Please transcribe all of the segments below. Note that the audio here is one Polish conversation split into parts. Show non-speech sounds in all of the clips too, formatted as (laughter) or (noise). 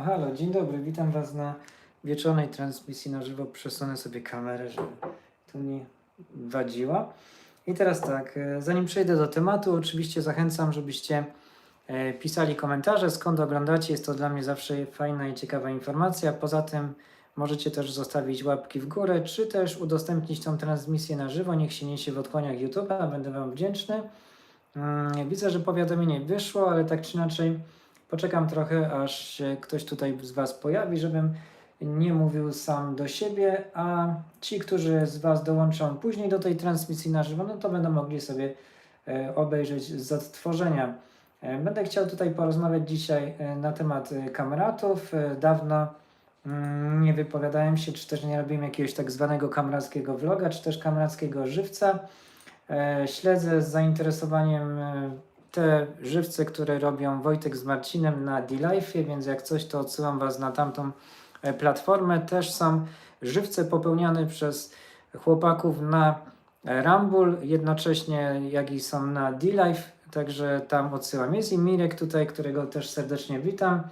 No halo, dzień dobry, witam Was na wieczornej transmisji na żywo. Przesunę sobie kamerę, żeby tu nie wadziła. I teraz tak, e, zanim przejdę do tematu, oczywiście zachęcam, żebyście e, pisali komentarze, skąd oglądacie. Jest to dla mnie zawsze fajna i ciekawa informacja. Poza tym możecie też zostawić łapki w górę, czy też udostępnić tą transmisję na żywo. Niech się niesie w otchłaniach YouTube'a, będę Wam wdzięczny. Mm, Widzę, że powiadomienie wyszło, ale tak czy inaczej poczekam trochę, aż się ktoś tutaj z Was pojawi, żebym nie mówił sam do siebie, a ci, którzy z Was dołączą później do tej transmisji na żywo, no to będą mogli sobie e, obejrzeć z odtworzenia. E, Będę chciał tutaj porozmawiać dzisiaj e, na temat kameratów. Dawno mm, nie wypowiadałem się, czy też nie robiłem jakiegoś tak zwanego kamerackiego vloga, czy też kamerackiego żywca. Śledzę z zainteresowaniem te żywce, które robią Wojtek z Marcinem na D-Life, więc jak coś, to odsyłam Was na tamtą e, platformę. Też są żywce popełniane przez chłopaków na e, Rumble, jednocześnie jak i są na D-Life, także tam odsyłam. Jest i Mirek tutaj, którego też serdecznie witam.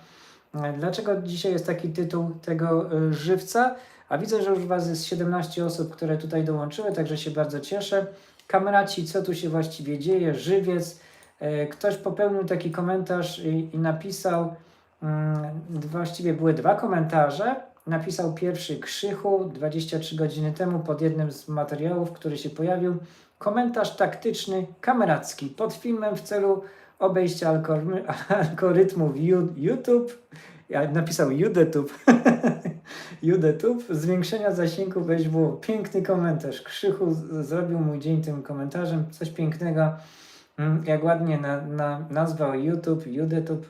E, Dlaczego dzisiaj jest taki tytuł tego żywca? A widzę, że już Was jest 17 osób, które tutaj dołączyły, także się bardzo cieszę. Kameraci, co tu się właściwie dzieje? Żywiec. E, Ktoś popełnił taki komentarz i, i napisał, mm, właściwie były dwa komentarze. Napisał pierwszy Krzychu 23 godziny temu pod jednym z materiałów, który się pojawił. Komentarz taktyczny, kameracki pod filmem w celu obejścia algorytmu, algorytmów YouTube. Ja napisał YouTube. (laughs) YouTube. Zwiększenia zasięgu weź. Piękny komentarz. Krzychu zrobił mój dzień tym komentarzem. Coś pięknego. Mm, Jak ładnie na, na, nazwał YouTube, YouTube.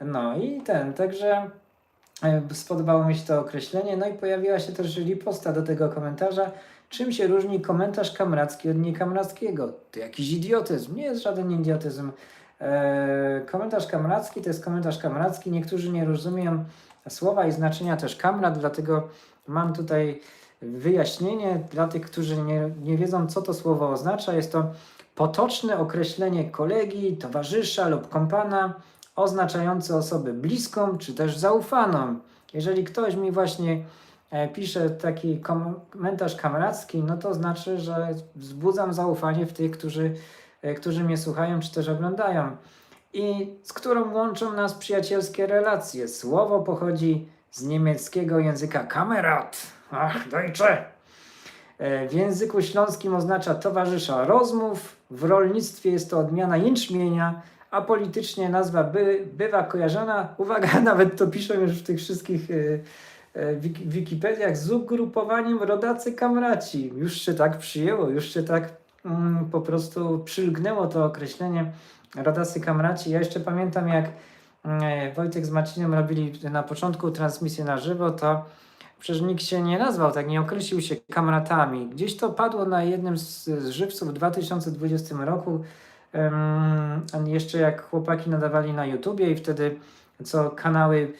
No i ten, także e, spodobało mi się to określenie. No i pojawiła się też riposta do tego komentarza. Czym się różni komentarz kamracki od niekamrackiego? To jakiś idiotyzm. Nie jest żaden idiotyzm. E, komentarz kamracki to jest komentarz kamracki. Niektórzy nie rozumieją słowa i znaczenia też kamrat, dlatego mam tutaj wyjaśnienie dla tych, którzy nie, nie wiedzą, co to słowo oznacza. Jest to potoczne określenie kolegi, towarzysza lub kompana oznaczające osobę bliską czy też zaufaną. Jeżeli ktoś mi właśnie e, pisze taki kom- komentarz kameracki, no to znaczy, że wzbudzam zaufanie w tych, którzy, e, którzy mnie słuchają czy też oglądają i z którą łączą nas przyjacielskie relacje. Słowo pochodzi z niemieckiego języka kamerat. Ach, Deutsche! E, W języku śląskim oznacza towarzysza rozmów, w rolnictwie jest to odmiana jęczmienia, a politycznie nazwa by, bywa kojarzona, (laughs) uwaga, nawet to piszą już w tych wszystkich wiki- Wikipediach, z ugrupowaniem rodacy kamraci. Już się tak przyjęło, już się tak mm, po prostu przylgnęło to określenie rodacy kamraci. Ja jeszcze pamiętam, jak mm, Wojtek z Marcinem robili na początku transmisję na żywo, to Przecież nikt się nie nazwał, tak nie określił się kamratami. Gdzieś to padło na jednym z, z żywców w 2020 roku. Em, jeszcze jak chłopaki nadawali na YouTubie i wtedy co kanały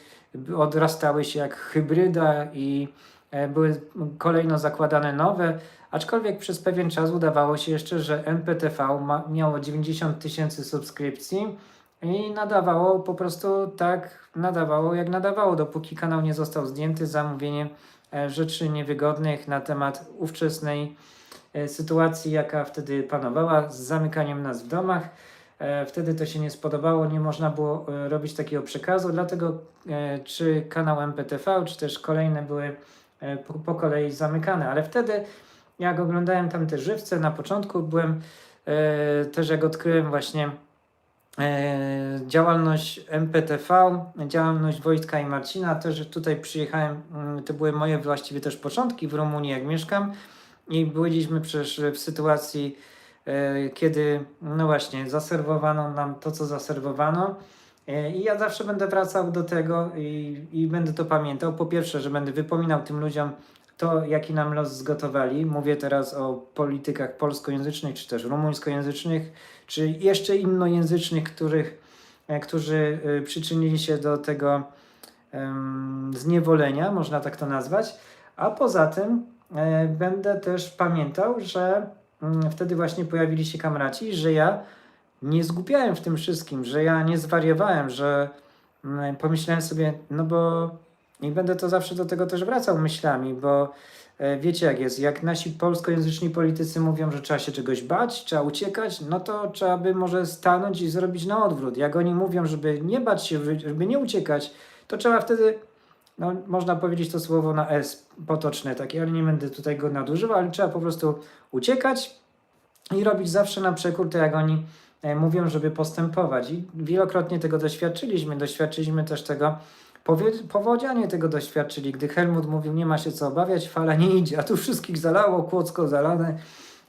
odrastały się jak hybryda i e, były kolejno zakładane nowe, aczkolwiek przez pewien czas udawało się jeszcze, że MPTV ma, miało 90 tysięcy subskrypcji i nadawało po prostu tak, nadawało jak nadawało, dopóki kanał nie został zdjęty za mówienie e, rzeczy niewygodnych na temat ówczesnej e, sytuacji, jaka wtedy panowała z zamykaniem nas w domach. E, Wtedy to się nie spodobało, nie można było robić takiego przekazu, dlatego czy kanał MPTV, czy też kolejne były po, kolei zamykane. Ale wtedy, jak oglądałem tam te żywce, na początku byłem też jak odkryłem właśnie działalność MPTV, działalność Wojtka i Marcina, też tutaj przyjechałem, mm, to były moje właściwie też początki w Rumunii, jak mieszkam i byliśmy przecież w sytuacji, e, kiedy, no właśnie, zaserwowano nam to, co zaserwowano. E, I ja zawsze będę wracał do tego i, i będę to pamiętał. Po pierwsze, że będę wypominał tym ludziom to, jaki nam los zgotowali. Mówię teraz o politykach polskojęzycznych, czy też rumuńskojęzycznych, czy jeszcze innojęzycznych, których, e, którzy e, przyczynili się do tego em, zniewolenia, można tak to nazwać. A poza tym e, będę też pamiętał, że mm, wtedy właśnie pojawili się kamraci, że ja nie zgubiałem w tym wszystkim, że ja nie zwariowałem, że mm, pomyślałem sobie, no bo i będę to zawsze do tego też wracał myślami, bo e, wiecie jak jest, jak nasi polskojęzyczni politycy mówią, że trzeba się czegoś bać, trzeba uciekać, no to trzeba by może stanąć i zrobić na odwrót. Jak oni mówią, żeby nie bać się, żeby nie uciekać, to trzeba wtedy, no można powiedzieć to słowo na S, potoczne takie, ale nie będę tutaj go nadużywał, ale trzeba po prostu uciekać i robić zawsze na przekór to, jak oni e, mówią, żeby postępować. I wielokrotnie tego doświadczyliśmy. Doświadczyliśmy też tego, powodzianie tego doświadczyli, gdy Helmut mówił, nie ma się co obawiać, fala nie idzie, a tu wszystkich zalało, kłodzko zalane,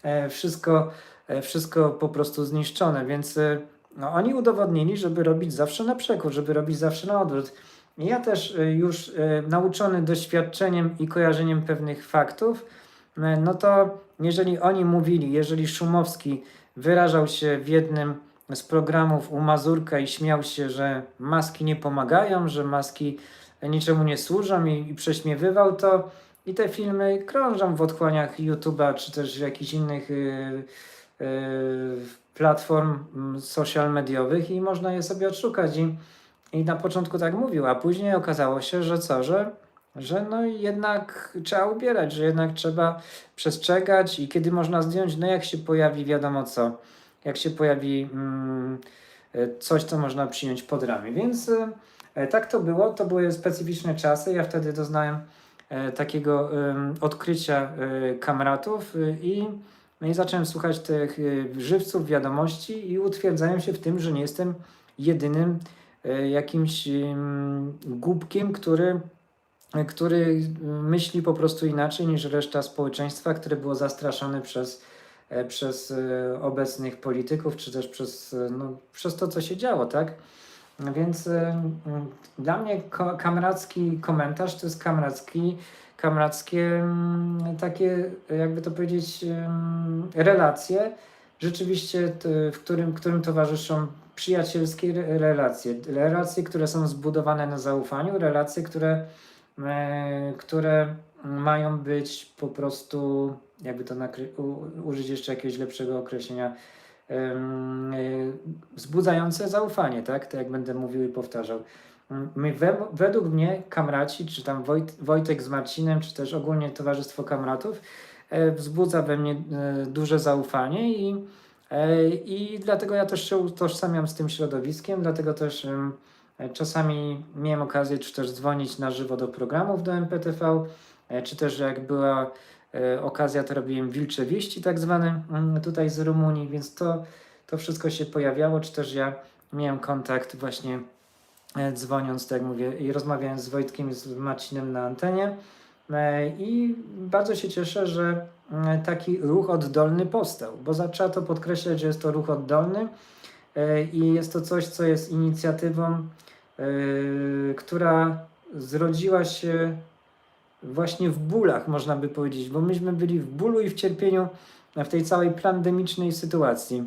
e, wszystko, e, wszystko po prostu zniszczone, więc e, no, oni udowodnili, żeby robić zawsze na przekór, żeby robić zawsze na odwrót. Ja też już nauczony doświadczeniem i kojarzeniem pewnych faktów, no to jeżeli oni mówili, jeżeli Szumowski wyrażał się w jednym z programów u Mazurka i śmiał się, że maski nie pomagają, że maski niczemu nie służą i, i prześmiewywał to, i te filmy krążą w otchłaniach YouTube'a czy też jakichś innych y, y, platform mm, social mediowych i można je sobie odszukać. I, I na początku tak mówił, a później okazało się, że co, że, że no jednak trzeba ubierać, że jednak trzeba przestrzegać i kiedy można zdjąć, no jak się pojawi wiadomo co, jak się pojawi mm, coś, co można przyjąć pod ramię. Więc e, tak to było, to były specyficzne czasy. Ja wtedy doznałem e, takiego odkrycia e, kamratów i, no i zacząłem słuchać tych żywców, wiadomości i utwierdzają się w tym, że nie jestem jedynym jakimś em, głupkiem, który który myśli po prostu inaczej niż reszta społeczeństwa, które było zastraszone przez, przez e, obecnych polityków, czy też przez, e, no, przez to, co się działo, tak? Więc e, mm, dla mnie kamracki komentarz to jest kamracki, kamrackie mm, takie, jakby to powiedzieć, em, relacje, rzeczywiście, w którym, którym towarzyszą przyjacielskie re- relacje, relacje, które są zbudowane na zaufaniu, relacje, które e, które mają być po prostu, jakby to użyć jeszcze jakiegoś lepszego określenia, wzbudzające zaufanie, tak? To jak będę mówił i powtarzał. My we, według mnie kamraci, czy tam Wojt, Wojtek z Marcinem, czy też ogólnie Towarzystwo Kamratów, e, wzbudza we mnie e, duże zaufanie i, e, i dlatego ja też się utożsamiam z tym środowiskiem, dlatego też Czasami miałem okazję czy też dzwonić na żywo do programów do MPTV, czy też jak była e, okazja, to robiłem wilcze wieści tak zwane mm, tutaj z Rumunii, więc to, to wszystko się pojawiało, czy też ja miałem kontakt właśnie e, dzwoniąc, tak jak mówię, i rozmawiając z Wojtkiem z Marcinem na antenie. E, I bardzo się cieszę, że mm, taki ruch oddolny powstał, bo trzeba to podkreślać, że jest to ruch oddolny e, i jest to coś, co jest inicjatywą która zrodziła się właśnie w bólach, można by powiedzieć, bo myśmy byli w bólu i w cierpieniu w tej całej pandemicznej sytuacji.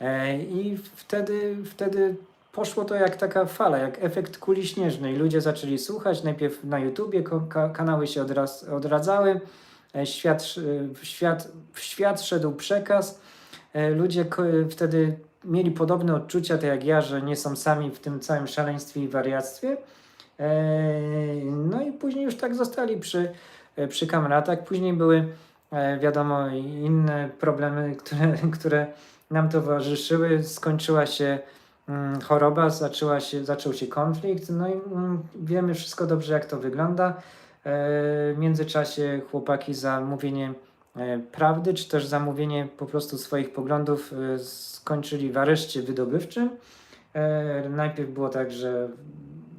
E, I wtedy, wtedy poszło to jak taka fala, jak efekt kuli śnieżnej. Ludzie zaczęli słuchać, najpierw na YouTubie kanały się odradzały, e, świat, sz- w, świat, w świat szedł przekaz. E, Ludzie wtedy mieli podobne odczucia, tak jak ja, że nie są sami w tym całym szaleństwie i wariactwie. Eee, No i później już tak zostali przy, e, przy kamratach. Później były, e, wiadomo, inne problemy, które, (laughs) które nam towarzyszyły. Skończyła się mm, choroba, zaczęła się, zaczął się konflikt. No i mm, wiemy wszystko dobrze, jak to wygląda. E, W międzyczasie chłopaki za mówienie e, prawdy, czy też za mówienie po prostu swoich poglądów skończyli w areszcie wydobywczym. E, Najpierw było tak, że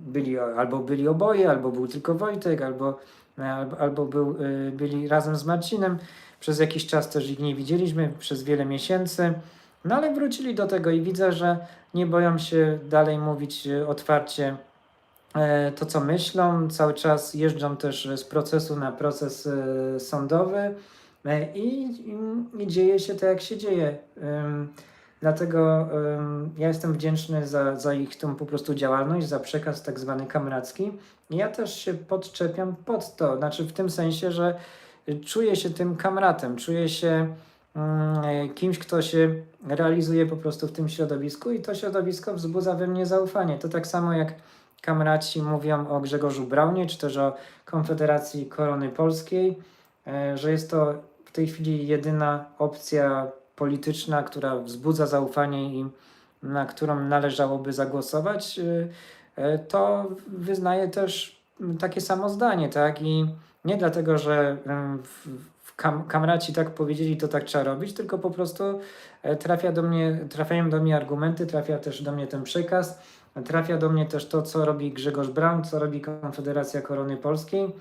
byli albo byli oboje, albo był tylko Wojtek, albo, e, albo, był, e, byli razem z Marcinem. Przez jakiś czas też ich nie widzieliśmy, przez wiele miesięcy. No ale wrócili do tego i widzę, że nie boją się dalej mówić e, otwarcie to, co myślą. Cały czas jeżdżą też z procesu na proces sądowy i, i, i dzieje się tak, jak się dzieje. Dlatego ym, ja jestem wdzięczny za, za ich tą po prostu działalność, za przekaz tak zwany kamracki. I ja też się podczepiam pod to, znaczy w tym sensie, że czuję się tym kamratem, czuję się mm, kimś, kto się realizuje po prostu w tym środowisku i to środowisko wzbudza we mnie zaufanie. To tak samo jak kamraci mówią o Grzegorzu Braunie, czy też o Konfederacji Korony Polskiej, e, że jest to w tej chwili jedyna opcja polityczna, która wzbudza zaufanie i na którą należałoby zagłosować, e, e, to wyznaje też takie samo zdanie, tak? I nie dlatego, że w- w kam kamraci tak powiedzieli, to tak trzeba robić, tylko po prostu e, trafia do mnie, trafiają do mnie argumenty, trafia też do mnie ten przekaz, trafia do mnie też to, co robi Grzegorz Braun, co robi Konfederacja Korony Polskiej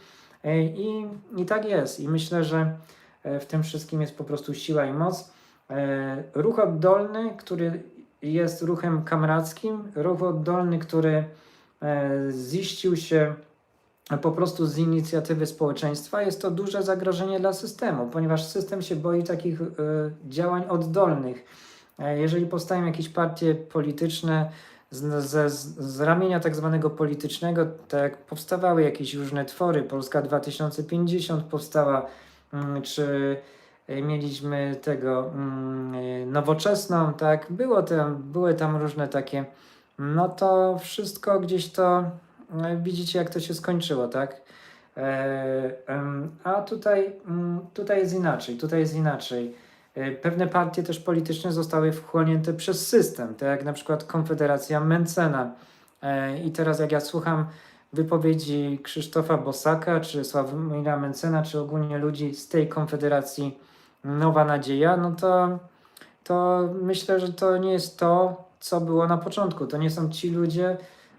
E, i, i tak jest. I myślę, że e, w tym wszystkim jest po prostu siła i moc. E, Ruch oddolny, który jest ruchem kamrackim, ruch oddolny, który e, ziścił się po prostu z inicjatywy społeczeństwa, jest to duże zagrożenie dla systemu, ponieważ system się boi takich e, działań oddolnych. Jeżeli powstają jakieś partie polityczne z, z, z ramienia tak zwanego politycznego, tak powstawały jakieś różne twory, Polska 2050 powstała, mm, czy mieliśmy tego mm, e, nowoczesną, tak, było tam, były tam różne takie, no to wszystko gdzieś to e, widzicie, jak to się skończyło, tak? E, a tutaj, mm, tutaj jest inaczej, tutaj jest inaczej. E, Pewne partie też polityczne zostały wchłonięte przez system, tak jak na przykład Konfederacja Mencena. E, I teraz jak ja słucham wypowiedzi Krzysztofa Bosaka, czy Sławomira Mencena, czy ogólnie ludzi z tej Konfederacji Nowa Nadzieja, no to, to myślę, że to nie jest to, co było na początku. To nie są ci ludzie,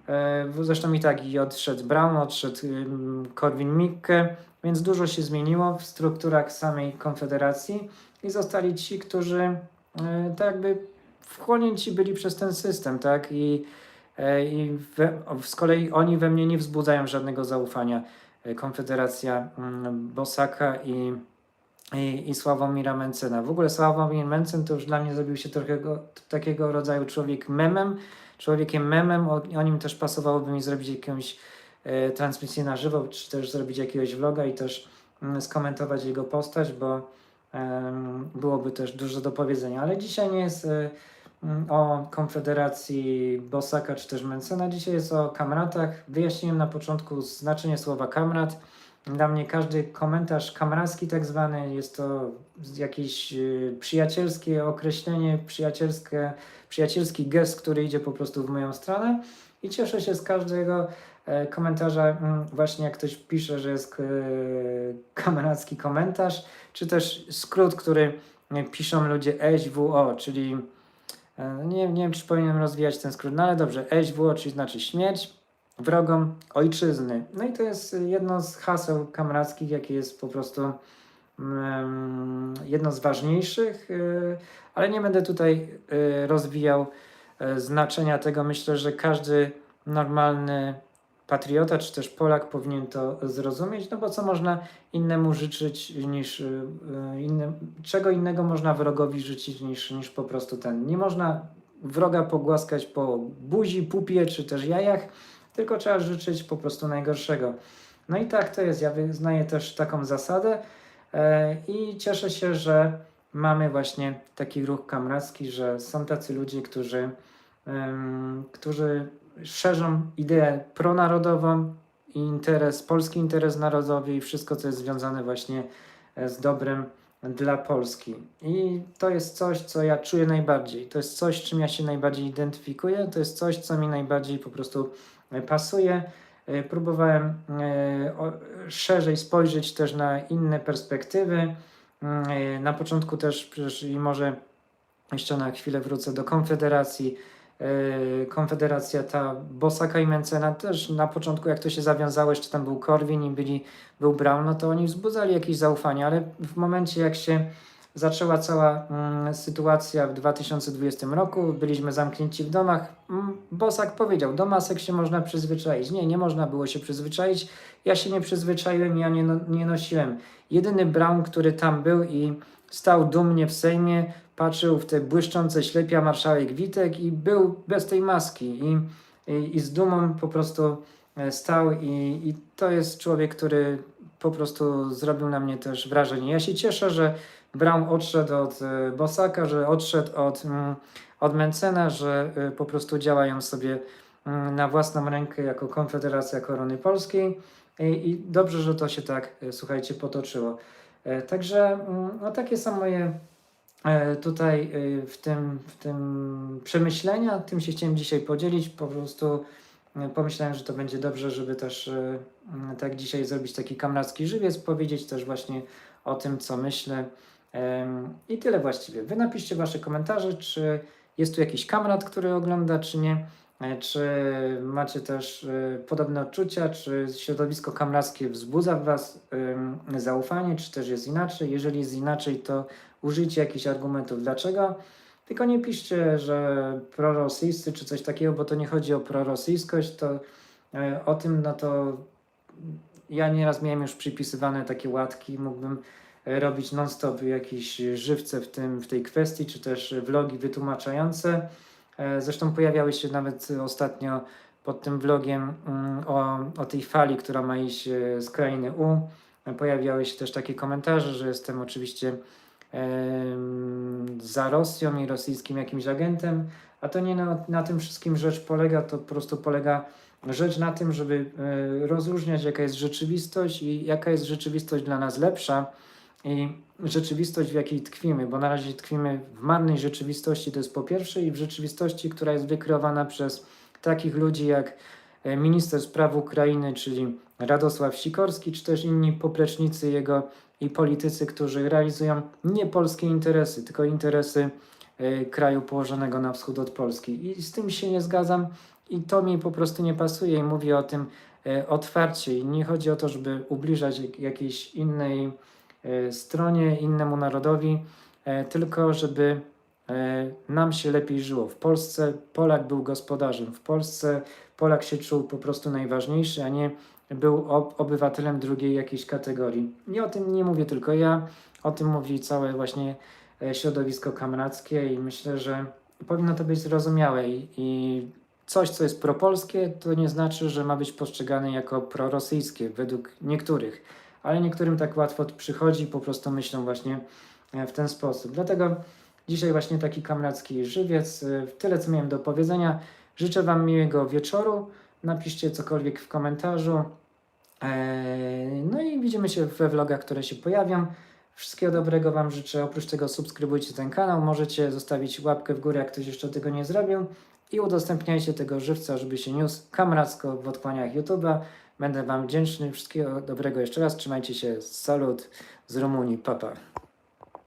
e, zresztą i tak i odszedł Brown, odszedł ym, Korwin-Mikke, więc dużo się zmieniło w strukturach samej Konfederacji i zostali ci, którzy e, tak jakby wchłonięci byli przez ten system, tak? I, e, i we, z kolei oni we mnie nie wzbudzają żadnego zaufania. E, Konfederacja Bosaka i, i, i Sławomira Mencena. W ogóle Sławomir Mencen to już dla mnie zrobił się trochę go, takiego rodzaju człowiek memem, człowiekiem memem, o, o nim też pasowałoby mi zrobić jakąś e, transmisję na żywo, czy też zrobić jakiegoś vloga i też mm, skomentować jego postać, bo em, byłoby też dużo do powiedzenia. Ale dzisiaj nie jest e, mm, o Konfederacji Bosaka czy też Mencena, dzisiaj jest o kamratach. Wyjaśniłem na początku znaczenie słowa kamrat. Dla mnie każdy komentarz kamracki tak zwany jest to jakieś y, przyjacielskie określenie, przyjacielskie, przyjacielski gest, który idzie po prostu w moją stronę i cieszę się z każdego e, komentarza, mm, właśnie jak ktoś pisze, że jest e, kamracki komentarz, czy też skrót, który e, piszą ludzie SWO, czyli e, nie, nie wiem, czy powinienem rozwijać ten skrót, no ale dobrze, SWO, czyli znaczy śmierć wrogom ojczyzny. No i to jest jedno z haseł kamrackich, jakie jest po prostu mm, jedno z ważniejszych, y, ale nie będę tutaj y, rozwijał y, znaczenia tego. Myślę, że każdy normalny patriota czy też Polak powinien to zrozumieć, no bo co można innemu życzyć niż innym, czego innego można wrogowi życzyć niż, niż po prostu ten. Nie można wroga pogłaskać po buzi, pupie czy też jajach, tylko trzeba życzyć po prostu najgorszego. No i tak to jest. Ja wyznaję też taką zasadę e, i cieszę się, że mamy właśnie taki ruch kamracki, że są tacy ludzie, którzy, którzy szerzą ideę pronarodową i interes, polski interes narodowy i wszystko, co jest związane właśnie e, z dobrem dla Polski. I to jest coś, co ja czuję najbardziej. To jest coś, czym ja się najbardziej identyfikuję. To jest coś, co mi najbardziej po prostu e, pasuje. E, Próbowałem e, szerzej spojrzeć też na inne perspektywy. Mm, Na początku też przecież i może jeszcze na chwilę wrócę do Konfederacji. E, Konfederacja ta Bosaka i Mencena też na początku jak to się zawiązało, jeszcze tam był Korwin i byli, był Brown, no to oni wzbudzali jakieś zaufanie, ale w momencie jak się zaczęła cała mm, sytuacja w 2020 roku, byliśmy zamknięci w domach, mm, Bosak powiedział, do masek się można przyzwyczaić. Nie, nie można było się przyzwyczaić. Ja się nie przyzwyczaiłem, ja nie, no, nie nosiłem. Jedyny Brown, który tam był i stał dumnie w Sejmie, patrzył w te błyszczące ślepia marszałek Witek i był bez tej maski i, i, i z dumą po prostu e, stał i, i to jest człowiek, który po prostu zrobił na mnie też wrażenie. Ja się cieszę, że Brown odszedł od e, Bosaka, że odszedł od, mm, od Mencena, że e, po prostu działają sobie mm, na własną rękę jako Konfederacja Korony Polskiej i, i dobrze, że to się tak, słuchajcie, potoczyło. Także mm, no, takie są moje tutaj e, w tym, w tym przemyślenia. Tym się chciałem dzisiaj podzielić. Po prostu e, pomyślałem, że to będzie dobrze, żeby też e, mm, tak dzisiaj zrobić taki kamracki żywiec, powiedzieć też właśnie o tym, co myślę. I tyle właściwie. Wy napiszcie wasze komentarze, czy jest tu jakiś kamrat, który ogląda, czy nie. E, Czy macie też e, podobne odczucia, czy środowisko kamrackie wzbudza w Was zaufanie, czy też jest inaczej? Jeżeli jest inaczej, to użyjcie jakichś argumentów dlaczego. Tylko nie piszcie, że prorosyjscy czy coś takiego, bo to nie chodzi o prorosyjskość, to e, o tym, no to ja nieraz miałem już przypisywane takie łatki, mógłbym robić non-stop jakieś żywce w, tym, w tej kwestii, czy też vlogi wytłumaczające. E, Zresztą pojawiały się nawet ostatnio pod tym vlogiem mm, o, o tej fali, która ma iść e, z krainy U. E, Pojawiały się też takie komentarze, że jestem oczywiście za Rosją i rosyjskim jakimś agentem, a to nie na, na tym wszystkim rzecz polega, to po prostu polega rzecz na tym, żeby rozróżniać jaka jest rzeczywistość i jaka jest rzeczywistość dla nas lepsza i rzeczywistość, w jakiej tkwimy, bo na razie tkwimy w marnej rzeczywistości, to jest po pierwsze, i w rzeczywistości, która jest wykreowana przez takich ludzi jak e, minister spraw Ukrainy, czyli Radosław Sikorski, czy też inni poplecznicy jego i politycy, którzy realizują nie polskie interesy, tylko interesy e, kraju położonego na wschód od Polski. I z tym się nie zgadzam i to mi po prostu nie pasuje i mówię o tym e, otwarcie. I nie chodzi o to, żeby ubliżać jak- jakiejś innej stronie, innemu narodowi, e, tylko żeby e, nam się lepiej żyło. W Polsce Polak był gospodarzem, w Polsce Polak się czuł po prostu najważniejszy, a nie był ob- obywatelem drugiej jakiejś kategorii. I o tym nie mówię tylko ja, o tym mówi całe właśnie e, środowisko kamrackie i myślę, że powinno to być zrozumiałe i, i coś, co jest propolskie, to nie znaczy, że ma być postrzegane jako prorosyjskie według niektórych, ale niektórym tak łatwo przychodzi, po prostu myślą właśnie e, w ten sposób. Dlatego dzisiaj właśnie taki kamracki żywiec. E, Tyle, co miałem do powiedzenia. Życzę Wam miłego wieczoru. Napiszcie cokolwiek w komentarzu. Eee, No i widzimy się we vlogach, które się pojawią. Wszystkiego dobrego Wam życzę. Oprócz tego subskrybujcie ten kanał. Możecie zostawić łapkę w górę, jak ktoś jeszcze tego nie zrobił. I udostępniajcie tego żywca, żeby się niósł kamracko w odkłaniach YouTube'a. Będę Wam wdzięczny. Wszystkiego dobrego jeszcze raz. Trzymajcie się. Salut z Rumunii. Papa.